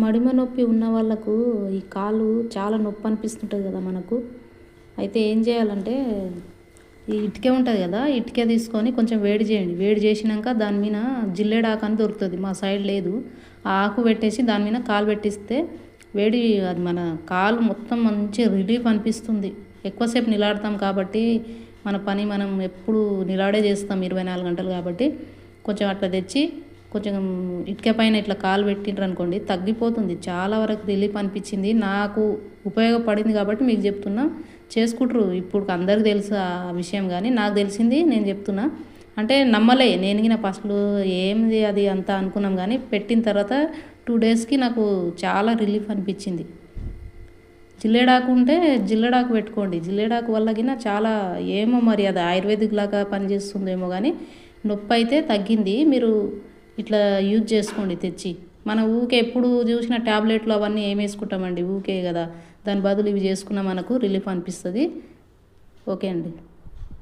మడిమ నొప్పి ఉన్న వాళ్ళకు ఈ కాలు చాలా నొప్పి అనిపిస్తుంటుంది కదా మనకు. అయితే ఏం చేయాలంటే ఈ ఇటుకే ఉంటుంది కదా ఇటుకే తీసుకొని కొంచెం వేడి చేయండి. వేడి చేసినాక దాని మీద జిల్లేడాకు అని దొరుకుతుంది. మా సైడ్ లేదు. ఆ ఆకు పెట్టేసి దాని మీద కాలు పెట్టిస్తే వేడి అది మన కాలు మొత్తం మంచి రిలీఫ్ అనిపిస్తుంది. ఎక్కువసేపు నిలాడతాం కాబట్టి మన పని మనం ఎప్పుడు నిలాడే చేస్తాం. ఇరవై నాలుగు గంటలు కాబట్టి కొంచెం అట్లా తెచ్చి కొంచెం ఇటుక పైన ఇట్లా కాలు పెట్టిండ్రు అనుకోండి తగ్గిపోతుంది. చాలా వరకు రిలీఫ్ అనిపించింది. నాకు ఉపయోగపడింది కాబట్టి మీకు చెప్తున్నా. చేసుకుంటారు. ఇప్పుడు అందరికి తెలుసు ఆ విషయం కానీ నాకు తెలిసింది నేను చెప్తున్నా. అంటే నమ్మలే. నేను నా ఫస్ట్లో ఏంది అది అంతా అనుకున్నాం కానీ పెట్టిన తర్వాత టూ డేస్కి నాకు చాలా రిలీఫ్ అనిపించింది. జిల్లేడాకు ఉంటే జిల్లేడాకు పెట్టుకోండి. జిల్లేడాకు వల్ల గిన చాలా ఏమో మరి అది ఆయుర్వేదిక్ లాగా పనిచేస్తుందేమో కానీ నొప్పి అయితే తగ్గింది. మీరు ఇట్లా యూజ్ చేసుకోండి తెచ్చి. మన ఊకే ఎప్పుడు చూసిన ట్యాబ్లెట్లు అవన్నీ ఏం వేసుకుంటామండి? ఊకే కదా. దాని బదులు ఇవి చేసుకున్న మనకు రిలీఫ్ అనిపిస్తుంది. ఓకే అండి.